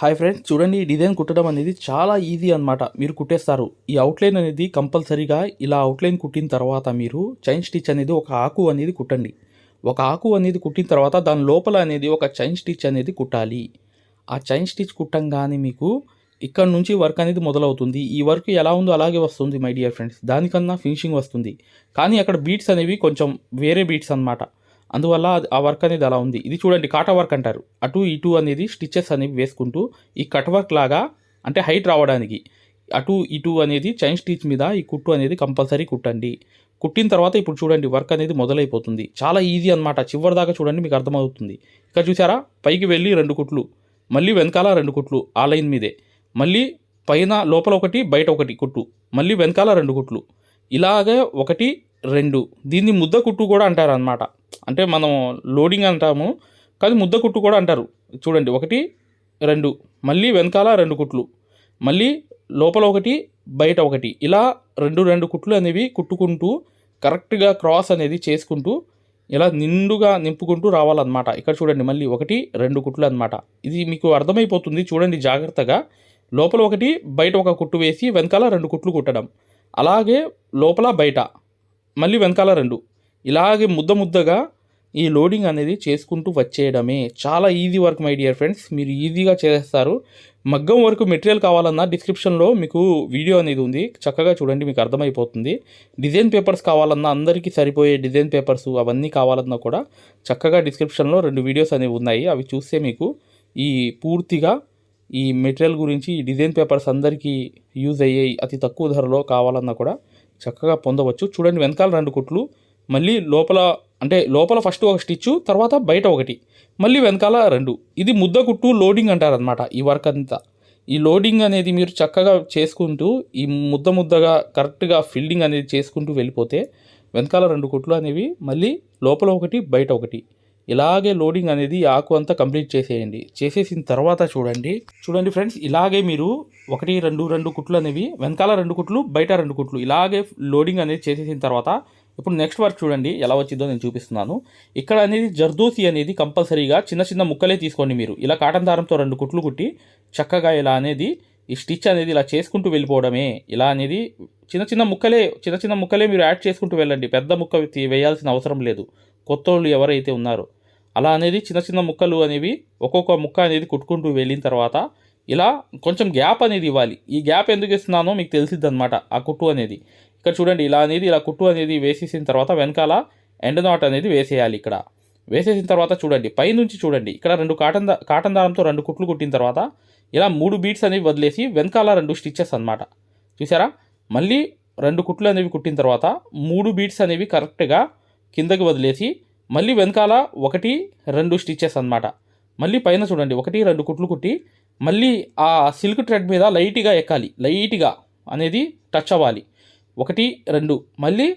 Hi friends చూడండి ఈ design కుట్టడం అనేది చాలా ఈజీ అనమాట మీరు కుట్టేస్తారు. ఈ అవుట్లైన్ అనేది కంపల్సరీగా ఇలా అవుట్లైన్ కుట్టిన తర్వాత మీరు చైన్ స్టిచ్ అనేది ఒక ఆకు అనేది కుట్టండి. ఒక ఆకు అనేది కుట్టిన తర్వాత దాని లోపల అనేది ఒక చైన్ స్టిచ్ అనేది కుట్టాలి. ఆ చైన్ స్టిచ్ కుట్టంగానే మీకు ఇక్కడ నుంచి వర్క్ అనేది మొదలవుతుంది. ఈ వర్క్ ఎలా ఉందో అలాగే వస్తుంది మై డియర్ ఫ్రెండ్స్ దానికన్నా ఫినిషింగ్ వస్తుంది. కానీ అక్కడ బీట్స్ అనేవి కొంచెం వేరే బీట్స్ అన్నమాట. అందువల్ల ఆ వర్క్ అనేది అలా ఉంది. ఇది చూడండి కాటా వర్క్ అంటారు. అటు ఇటు అనేది స్టిచెస్ అనేవి వేసుకుంటూ ఈ కట్ వర్క్ లాగా అంటే హైట్ రావడానికి అటు ఇటు అనేది చైన్ స్టిచ్ మీద ఈ కుట్టు అనేది కంపల్సరీ కుట్టండి. కుట్టిన తర్వాత ఇప్పుడు చూడండి వర్క్ అనేది మొదలైపోతుంది. చాలా ఈజీ అనమాట చివరి దాకా చూడండి మీకు అర్థమవుతుంది. ఇక్కడ చూసారా? పైకి వెళ్ళి రెండు కుట్లు మళ్ళీ వెనకాల రెండు కుట్లు ఆ లైన్ మీదే. మళ్ళీ పైన లోపల ఒకటి బయట ఒకటి కుట్టు మళ్ళీ వెనకాల రెండు కుట్లు. ఇలాగే ఒకటి రెండు. దీన్ని ముద్ద కుట్టు కూడా అంటారు అనమాట అంటే మనం లోడింగ్ అంటాము కానీ ముద్ద కుట్టు కూడా అంటారు. చూడండి ఒకటి రెండు. మళ్ళీ వెనకాల రెండు కుట్లు. మళ్ళీ లోపల ఒకటి బయట ఒకటి. ఇలా రెండు రెండు కుట్లు అనేవి కుట్టుకుంటూ కరెక్ట్గా క్రాస్ అనేది చేసుకుంటూ ఇలా నిండుగా నింపుకుంటూ రావాలన్నమాట. ఇక్కడ చూడండి మళ్ళీ ఒకటి రెండు కుట్లు అన్నమాట. ఇది మీకు అర్థమైపోతుంది. చూడండి జాగ్రత్తగా. లోపల ఒకటి బయట ఒక కుట్టు వేసి వెనకాల రెండు కుట్లు కుట్టడం. అలాగే లోపల బయట. మళ్ళీ వెనకాల రెండు. ఇలాగే ముద్ద ముద్దగా ఈ లోడింగ్ అనేది చేసుకుంటూ వచ్చేయడమే. చాలా easy work my dear friends మీరు ఈజీగా చేస్తారు. మగ్గం వరకు మెటీరియల్ కావాలన్నా డిస్క్రిప్షన్లో మీకు వీడియో అనేది ఉంది. చక్కగా చూడండి మీకు అర్థమైపోతుంది. డిజైన్ పేపర్స్ కావాలన్నా అందరికీ సరిపోయే డిజైన్ పేపర్స్ అవన్నీ కావాలన్నా కూడా చక్కగా డిస్క్రిప్షన్లో రెండు వీడియోస్ అనేవి ఉన్నాయి. అవి చూస్తే మీకు ఈ పూర్తిగా ఈ మెటీరియల్ గురించి ఈ డిజైన్ పేపర్స్ అందరికీ యూజ్ అయ్యాయి అతి తక్కువ ధరలో కావాలన్నా కూడా చక్కగా పొందవచ్చు. చూడండి వెనకాల రెండు కుట్లు. మళ్ళీ లోపల అంటే లోపల ఫస్ట్ ఒక స్టిచ్చు తర్వాత బయట ఒకటి. మళ్ళీ వెనకాల రెండు. ఇది ముద్ద కుట్టు లోడింగ్ అంటారనమాట ఈ వర్క్ అంతా. ఈ లోడింగ్ అనేది మీరు చక్కగా చేసుకుంటూ ఈ ముద్ద ముద్దగా కరెక్ట్గా ఫిల్డింగ్ అనేది చేసుకుంటూ వెళ్ళిపోతే వెనకాల రెండు కుట్లు అనేవి మళ్ళీ లోపల ఒకటి బయట ఒకటి. ఇలాగే లోడింగ్ అనేది ఆకు అంతా కంప్లీట్ చేసేయండి. చేసేసిన తర్వాత చూడండి. చూడండి ఫ్రెండ్స్ ఇలాగే మీరు ఒకటి రెండు రెండు కుట్లు అనేవి వెనకాల రెండు కుట్లు బయట రెండు కుట్లు ఇలాగే లోడింగ్ అనేది చేసేసిన తర్వాత ఇప్పుడు నెక్స్ట్ వర్క్ చూడండి ఎలా వచ్చిందో నేను చూపిస్తున్నాను. ఇక్కడ అనేది జర్దోసి అనేది కంపల్సరీగా చిన్న చిన్న ముక్కలే తీసుకోండి మీరు. ఇలా కాటన్ దారంతో రెండు కుట్లు కుట్టి చక్కగా ఇలా అనేది ఈ స్టిచ్ అనేది ఇలా చేసుకుంటూ వెళ్ళిపోవడమే. ఇలా అనేది చిన్న చిన్న ముక్కలే చిన్న చిన్న ముక్కలే మీరు యాడ్ చేసుకుంటూ వెళ్ళండి. పెద్ద ముక్క వేయాల్సిన అవసరం లేదు. కొత్త ఎవరైతే ఉన్నారో. అలా అనేది చిన్న చిన్న ముక్కలు అనేవి ఒక్కొక్క ముక్క అనేది కుట్టుకుంటూ వెళ్ళిన తర్వాత ఇలా కొంచెం గ్యాప్ అనేది ఇవ్వాలి. ఈ గ్యాప్ ఎందుకు ఇస్తున్నానో మీకు తెలిసిద్ది అనమాట ఆ కుట్టు అనేది. ఇక్కడ చూడండి ఇలా అనేది ఇలా కుట్టు అనేది వేసేసిన తర్వాత వెనకాల ఎండ్ నాట్ అనేది వేసేయాలి ఇక్కడ. వేసేసిన తర్వాత చూడండి పైనుంచి చూడండి ఇక్కడ రెండు కాటన్ దా కాటన్ దారంతో రెండు కుట్లు కుట్టిన తర్వాత ఇలా మూడు బీట్స్ అనేవి వదిలేసి వెనకాల రెండు స్టిచ్చెస్ అన్నమాట. చూసారా? మళ్ళీ రెండు కుట్లు అనేవి కుట్టిన తర్వాత మూడు బీట్స్ అనేవి కరెక్ట్గా కిందకి వదిలేసి మళ్ళీ వెనకాల ఒకటి రెండు స్టిచెస్ అన్నమాట. మళ్ళీ పైన చూడండి ఒకటి రెండు కుట్లు కుట్టి మళ్ళీ ఆ సిల్క్ థ్రెడ్ మీద లైట్గా ఎక్కాలి. లైట్గా అనేది టచ్ అవ్వాలి. ఒకటి రెండు మళ్ళీ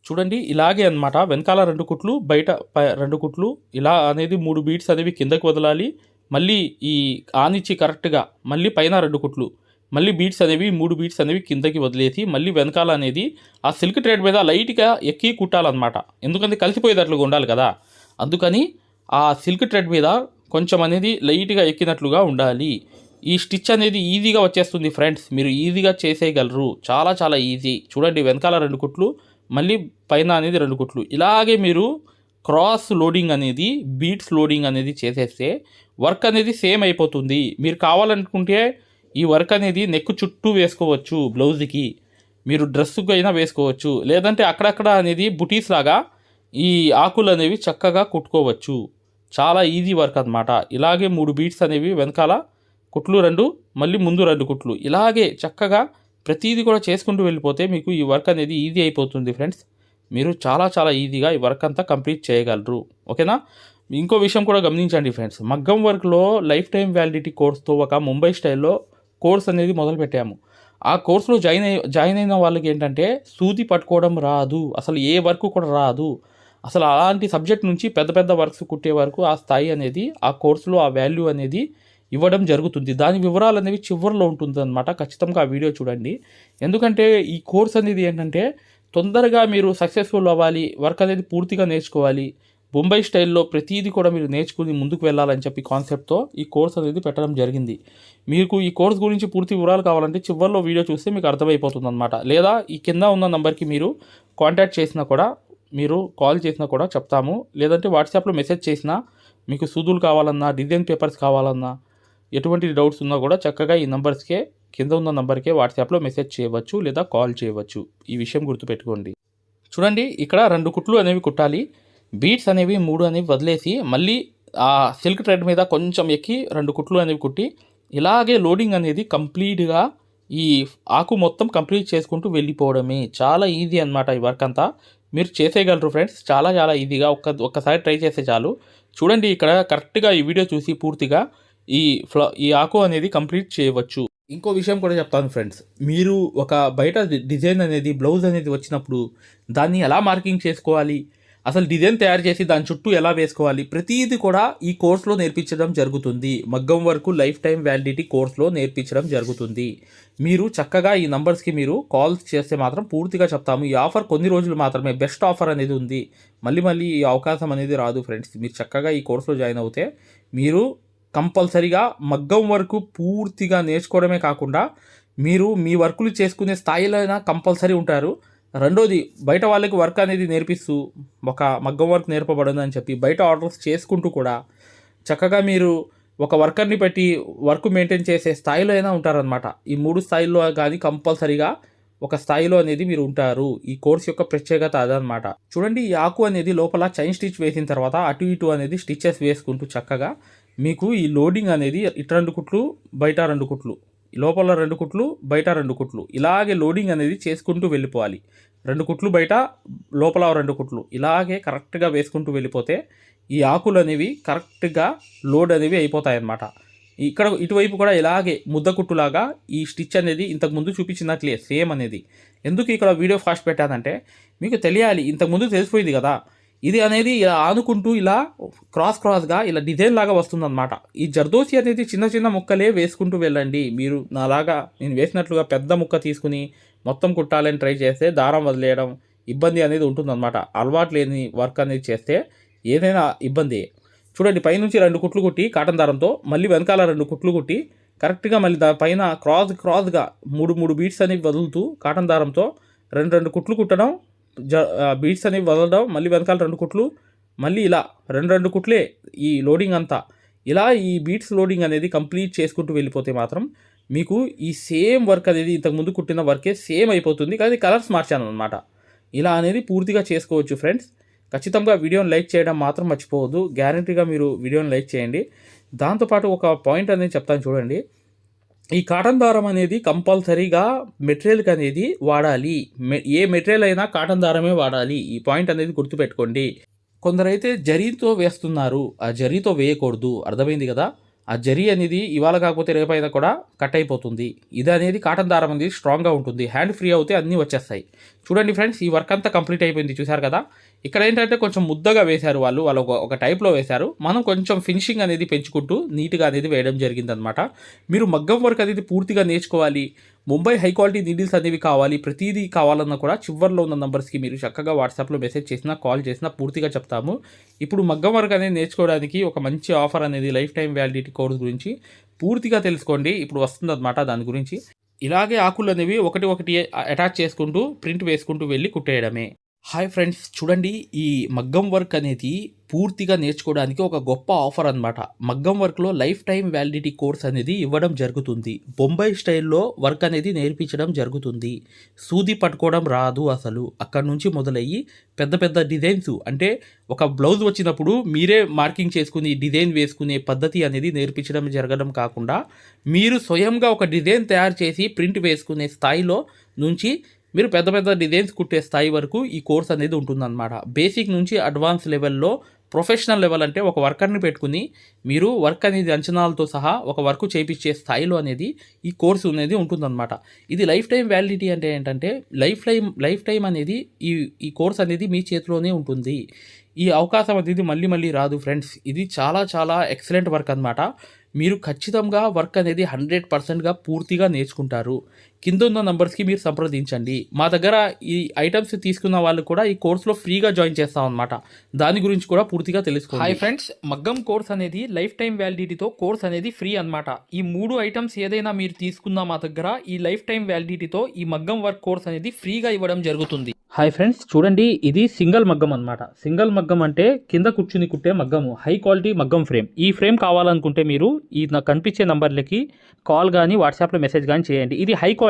చూడండి ఇలాగే అనమాట వెనకాల రెండు కుట్లు బయట ప- రెండు కుట్లు ఇలా అనేది మూడు బీట్స్ అనేవి కిందకి వదలాలి. మళ్ళీ ఈ ఆనిచ్చి కరెక్ట్గా మళ్ళీ పైన రెండు కుట్లు మళ్ళీ బీట్స్ అనేవి మూడు బీట్స్ అనేవి కిందకి వదిలేసి మళ్ళీ వెనకాల అనేది ఆ సిల్క్ ట్రేడ్ మీద లైట్గా ఎక్కి కుట్టాలన్నమాట. ఎందుకంటే కలిసిపోయేటట్లుగా ఉండాలి కదా. అందుకని ఆ సిల్క్ ట్రెడ్ మీద కొంచెం అనేది లైట్గా ఎక్కినట్లుగా ఉండాలి. ఈ స్టిచ్ అనేది ఈజీగా వచ్చేస్తుంది ఫ్రెండ్స్. మీరు ఈజీగా చేసేయగలరు. చాలా చాలా ఈజీ. చూడండి వెనకాల రెండు కుట్లు మళ్ళీ పైన అనేది రెండు కుట్లు. ఇలాగే మీరు క్రాస్ లోడింగ్ అనేది బీట్స్ లోడింగ్ అనేది చేసేస్తే వర్క్ అనేది సేమ్ అయిపోతుంది. మీరు కావాలనుకుంటే ఈ వర్క్ అనేది నెక్ చుట్టూ వేసుకోవచ్చు బ్లౌజ్కి మీరు డ్రెస్సుకు అయినా వేసుకోవచ్చు. లేదంటే అక్కడక్కడ అనేది బుటీస్ లాగా ఈ ఆకులు అనేవి చక్కగా కుట్టుకోవచ్చు. చాలా ఈజీ వర్క్ అనమాట ఇలాగే మూడు బీట్స్ అనేవి వెనకాల కుట్లు రెండు మళ్ళీ ముందు రెండు కుట్లు. ఇలాగే చక్కగా ప్రతిదీ కూడా చేసుకుంటూ వెళ్ళిపోతే మీకు ఈ వర్క్ అనేది ఈజీ అయిపోతుంది ఫ్రెండ్స్. మీరు చాలా చాలా ఈజీగా ఈ వర్క్ అంతా కంప్లీట్ చేయగలరు. ఓకేనా? ఇంకో విషయం కూడా గమనించండి ఫ్రెండ్స్. మగ్గం వర్క్లో లైఫ్ టైం వ్యాలిడిటీ కోర్స్తో ఒక ముంబై స్టైల్లో కోర్స్ అనేది మొదలుపెట్టాము ఆ కోర్సులో జాయిన్ అయి జాయిన్ అయిన వాళ్ళకి ఏంటంటే సూది పట్టుకోవడం రాదు. అసలు ఏ వర్క్ కూడా రాదు. అసలు అలాంటి సబ్జెక్ట్ నుంచి పెద్ద పెద్ద వర్క్స్ కుట్టే వరకు ఆ స్థాయి అనేది ఆ కోర్సులో ఆ వాల్యూ అనేది ఇవ్వడం జరుగుతుంది. దాని వివరాలు అనేవి చివరిలో ఉంటుందన్నమాట. ఖచ్చితంగా ఆ వీడియో చూడండి. ఎందుకంటే ఈ కోర్స్ అనేది ఏంటంటే తొందరగా మీరు సక్సెస్ఫుల్ అవ్వాలి వర్క్ అనేది పూర్తిగా నేర్చుకోవాలి. బొంబై స్టైల్లో ప్రతిదీ కూడా మీరు నేర్చుకుని ముందుకు వెళ్ళాలని చెప్పి కాన్సెప్ట్తో ఈ కోర్స్ అనేది పెట్టడం జరిగింది. మీకు ఈ కోర్స్ గురించి పూర్తి వివరాలు కావాలంటే చివరిలో వీడియో చూస్తే మీకు అర్థమైపోతుంది అనమాట లేదా ఈ కింద ఉన్న నంబర్కి మీరు కాంటాక్ట్ చేసినా కూడా మీరు కాల్ చేసినా కూడా చెప్తాము. లేదంటే వాట్సాప్లో మెసేజ్ చేసినా మీకు సూదులు కావాలన్నా డిజైన్ పేపర్స్ కావాలన్నా ఎటువంటి డౌట్స్ ఉన్నా కూడా చక్కగా ఈ నంబర్స్కే కింద ఉన్న నంబర్కే వాట్సాప్లో మెసేజ్ చేయవచ్చు లేదా కాల్ చేయవచ్చు. ఈ విషయం గుర్తుపెట్టుకోండి. చూడండి ఇక్కడ రెండు కుట్లు అనేవి కుట్టాలి. బీట్స్ అనేవి మూడు అనేవి వదిలేసి మళ్ళీ ఆ సిల్క్ థ్రెడ్ మీద కొంచెం ఎక్కి రెండు కుట్లు అనేవి కుట్టి ఇలాగే లోడింగ్ అనేది కంప్లీట్గా ఈ ఆకు మొత్తం కంప్లీట్ చేసుకుంటూ వెళ్ళిపోవడమే. చాలా ఈజీ అనమాట ఈ వర్క్ అంతా. మీరు చేసేయగలరు ఫ్రెండ్స్. చాలా చాలా ఈజీగా ఒక్క ఒక్కసారి ట్రై చేస్తే చాలు. చూడండి ఇక్కడ కరెక్ట్గా ఈ వీడియో చూసి పూర్తిగా ఈ ఫ్ల ఈ ఆకు అనేది కంప్లీట్ చేయవచ్చు. ఇంకో విషయం కూడా చెప్తాను ఫ్రెండ్స్. మీరు ఒక బయట డిజైన్ అనేది బ్లౌజ్ అనేది వచ్చినప్పుడు దాన్ని ఎలా మార్కింగ్ చేసుకోవాలి? అసలు డిజైన్ తయారు చేసి దాని చుట్టూ ఎలా వేసుకోవాలి? ప్రతిదీ కూడా ఈ కోర్సులో నేర్పించడం జరుగుతుంది. మగ్గం వరకు లైఫ్ టైం వ్యాలిడిటీ కోర్సులో నేర్పించడం జరుగుతుంది. మీరు చక్కగా ఈ నంబర్స్కి మీరు కాల్స్ చేస్తే మాత్రం పూర్తిగా చెప్తాము. ఈ ఆఫర్ కొన్ని రోజులు మాత్రమే. బెస్ట్ ఆఫర్ అనేది ఉంది. మళ్ళీ మళ్ళీ ఈ అవకాశం అనేది రాదు ఫ్రెండ్స్. మీరు చక్కగా ఈ కోర్సులో జాయిన్ అవుతే మీరు కంపల్సరీగా మగ్గం వరకు పూర్తిగా నేర్చుకోవడమే కాకుండా మీరు మీ వర్కులు చేసుకునే స్థాయిలో అయినా కంపల్సరీ ఉంటారు. రెండోది బయట వాళ్ళకి వర్క్ అనేది నేర్పిస్తూ ఒక మగ్గం వర్క్ నేర్పబడింది అని చెప్పి బయట ఆర్డర్స్ చేసుకుంటూ కూడా చక్కగా మీరు ఒక వర్కర్ని పెట్టి వర్క్ మెయింటైన్ చేసే స్థాయిలో అయినా ఉంటారనమాట ఈ మూడు స్థాయిల్లో కానీ కంపల్సరీగా ఒక స్థాయిలో అనేది మీరు ఉంటారు. ఈ కోర్స్ యొక్క ప్రత్యేకత అదనమాట చూడండి ఈ ఆకు అనేది లోపల చైన్ స్టిచ్ వేసిన తర్వాత అటు ఇటు అనేది స్టిచెస్ వేసుకుంటూ చక్కగా మీకు ఈ లోడింగ్ అనేది ఇటు రెండు కుట్లు బయట రెండు కుట్లు లోపల రెండు కుట్లు బయట రెండు కుట్లు. ఇలాగే లోడింగ్ అనేది చేసుకుంటూ వెళ్ళిపోవాలి. రెండు కుట్లు బయట లోపల రెండు కుట్లు. ఇలాగే కరెక్ట్గా వేసుకుంటూ వెళ్ళిపోతే ఈ ఆకులు అనేవి కరెక్ట్గా లోడ్ అనేవి అయిపోతాయి అన్నమాట ఇక్కడ ఇటువైపు కూడా ఇలాగే ముద్ద కుట్టులాగా ఈ స్టిచ్ అనేది ఇంతకుముందు చూపించినట్లే సేమ్ అనేది. ఎందుకు ఇక్కడ వీడియో ఫాస్ట్ పెట్టానంటే మీకు తెలియాలి ఇంతకుముందు తెలిసిపోయింది కదా. ఇది అనేది ఇలా ఆనుకుంటూ ఇలా క్రాస్ క్రాస్గా ఇలా డిజైన్ లాగా వస్తుందన్నమాట. ఈ జర్దోసి అనేది చిన్న చిన్న ముక్కలే వేసుకుంటూ వెళ్ళండి. మీరు నాలాగా నేను వేసినట్లుగా పెద్ద ముక్క తీసుకుని మొత్తం కుట్టాలని ట్రై చేస్తే దారం వదిలేయడం ఇబ్బంది అనేది ఉంటుందన్నమాట. అలవాటు లేని వర్క్ అనేది చేస్తే ఏదైనా ఇబ్బంది. చూడండి పైనుంచి రెండు కుట్లు కుట్టి కాటన్ దారంతో మళ్ళీ వెనకాల రెండు కుట్లు కుట్టి కరెక్ట్గా మళ్ళీ దా పైన క్రాస్ క్రాస్గా మూడు మూడు బీట్స్ అనేవి వదులుతూ కాటన్ దారంతో రెండు రెండు కుట్లు కుట్టడం జ బీట్స్ అనేవి వదలడం మళ్ళీ వెనకాల రెండు కుట్లు మళ్ళీ ఇలా రెండు రెండు కుట్లే ఈ లోడింగ్ అంతా. ఇలా ఈ బీట్స్ లోడింగ్ అనేది కంప్లీట్ చేసుకుంటూ వెళ్ళిపోతే మాత్రం మీకు ఈ సేమ్ వర్క్ అనేది ఇంతకుముందు కుట్టిన వర్కే సేమ్ అయిపోతుంది. కానీ కలర్స్ మార్చాను అనమాట ఇలా అనేది పూర్తిగా చేసుకోవచ్చు ఫ్రెండ్స్ ఖచ్చితంగా వీడియోని లైక్ చేయడం మాత్రం మర్చిపోవద్దు. గ్యారంటీగా మీరు వీడియోని లైక్ చేయండి. దాంతోపాటు ఒక పాయింట్ అనేది చెప్తాను చూడండి. ఈ కాటన్ దారం అనేది కంపల్సరీగా మెటీరియల్కి అనేది వాడాలి. మె- ఏ మెటీరియల్ అయినా కాటన్ దారమే వాడాలి. ఈ పాయింట్ అనేది గుర్తుపెట్టుకోండి. కొందరైతే జరీతో వేస్తున్నారు. ఆ జరీతో వేయకూడదు. అర్థమైంది కదా? ఆ జరీ అనేది ఇవాళ కాకపోతే రేపైనా కూడా కట్ అయిపోతుంది. ఇది అనేది కాటన్ దారం అనేది స్ట్రాంగ్గా ఉంటుంది. హ్యాండ్ ఫ్రీ అవుతే అన్నీ వచ్చేస్తాయి. చూడండి ఫ్రెండ్స్ ఈ వర్క్ అంతా కంప్లీట్ అయిపోయింది. చూశారు కదా? ఇక్కడ ఏంటంటే కొంచెం ముద్దగా వేశారు వాళ్ళు. వాళ్ళు ఒక ఒక టైప్లో వేశారు. మనం కొంచెం ఫినిషింగ్ అనేది పెంచుకుంటూ నీట్గా అనేది వేయడం జరిగిందనమాట మీరు మగ్గం వర్క్ అనేది పూర్తిగా నేర్చుకోవాలి. ముంబై హై క్వాలిటీ నీడిల్స్ అనేవి కావాలి ప్రతిదీ కావాలన్నా కూడా చివర్లో ఉన్న నంబర్స్కి మీరు చక్కగా వాట్సాప్లో మెసేజ్ చేసినా కాల్ చేసినా పూర్తిగా చెప్తాము. ఇప్పుడు మగ్గం వర్క్ అనేది నేర్చుకోవడానికి ఒక మంచి ఆఫర్ అనేది లైఫ్ టైం వ్యాలిడిటీ కోర్స్ గురించి పూర్తిగా తెలుసుకోండి. ఇప్పుడు వస్తుందన్నమాట దాని గురించి. ఇలాగే ఆకులు అనేవి ఒకటి ఒకటి అటాచ్ చేసుకుంటూ ప్రింట్ వేసుకుంటూ వెళ్ళి కుట్టేయడమే. హాయ్ ఫ్రెండ్స్ చూడండి ఈ మగ్గం వర్క్ అనేది పూర్తిగా నేర్చుకోవడానికి ఒక గొప్ప ఆఫర్ అన్నమాట. మగ్గం వర్క్లో లైఫ్ టైం వ్యాలిడిటీ కోర్స్ అనేది ఇవ్వడం జరుగుతుంది. బొంబాయి స్టైల్లో వర్క్ అనేది నేర్పించడం జరుగుతుంది. సూది పట్టుకోవడం రాదు అసలు. అక్కడ నుంచి మొదలయ్యి పెద్ద పెద్ద డిజైన్స్ అంటే ఒక బ్లౌజ్ వచ్చినప్పుడు మీరే మార్కింగ్ చేసుకుని డిజైన్ వేసుకునే పద్ధతి అనేది నేర్పించడం జరగడం కాకుండా మీరు స్వయంగా ఒక డిజైన్ తయారు చేసి ప్రింట్ వేసుకునే స్థాయిలో నుంచి మీరు పెద్ద పెద్ద డిజైన్స్ కుట్టే స్థాయి వరకు ఈ కోర్స్ అనేది ఉంటుందన్నమాట. బేసిక్ నుంచి అడ్వాన్స్ లెవెల్లో ప్రొఫెషనల్ లెవెల్ అంటే ఒక వర్కర్ని పెట్టుకుని మీరు వర్క్ అనేది అంచనాలతో సహా ఒక వర్క్ చేపించే స్థాయిలో అనేది ఈ కోర్సు అనేది ఉంటుందన్నమాట. ఇది లైఫ్ టైం వ్యాలిడిటీ అంటే ఏంటంటే లైఫ్ టైం లైఫ్ టైం అనేది ఈ ఈ కోర్స్ అనేది మీ చేతిలోనే ఉంటుంది. ఈ అవకాశం అనేది మళ్ళీ మళ్ళీ రాదు ఫ్రెండ్స్. ఇది చాలా చాలా ఎక్సలెంట్ వర్క్ అనమాట మీరు ఖచ్చితంగా వర్క్ అనేది హండ్రెడ్ పర్సెంట్గా పూర్తిగా నేర్చుకుంటారు. కింద ఉన్న నంబర్స్కి మీరు సంప్రదించండి. మా దగ్గర ఈ ఐటమ్స్ తీసుకున్న వాళ్ళు కూడా ఈ కోర్సులో ఫ్రీగా జాయిన్ చేస్తాం అనమాట దాని గురించి కూడా పూర్తిగా తెలుసుకోండి. హాయ్ ఫ్రెండ్స్ మగ్గం కోర్స్ అనేది లైఫ్ టైం వ్యాలిడిటీతో కోర్స్ అనేది ఫ్రీ అన్నమాట. ఈ మూడు ఐటమ్స్ ఏదైనా మీరు తీసుకున్నా మా దగ్గర ఈ లైఫ్ టైం వ్యాలిడిటీతో ఈ మగ్గం వర్క్ కోర్స్ అనేది ఫ్రీగా ఇవ్వడం జరుగుతుంది. హాయ్ ఫ్రెండ్స్ చూడండి ఇది సింగిల్ మగ్గం అన్నమాట. సింగిల్ మగ్గం అంటే కింద కూర్చుని కుట్టే మగ్గము. హై క్వాలిటీ మగ్గం ఫ్రేమ్ ఈ ఫ్రేమ్ కావాలనుకుంటే మీరు ఈ నాకు కనిపించే నంబర్లకి కాల్ కానీ వాట్సాప్లో మెసేజ్ కానీ చేయండి. ఇది హై క్వాలిటీ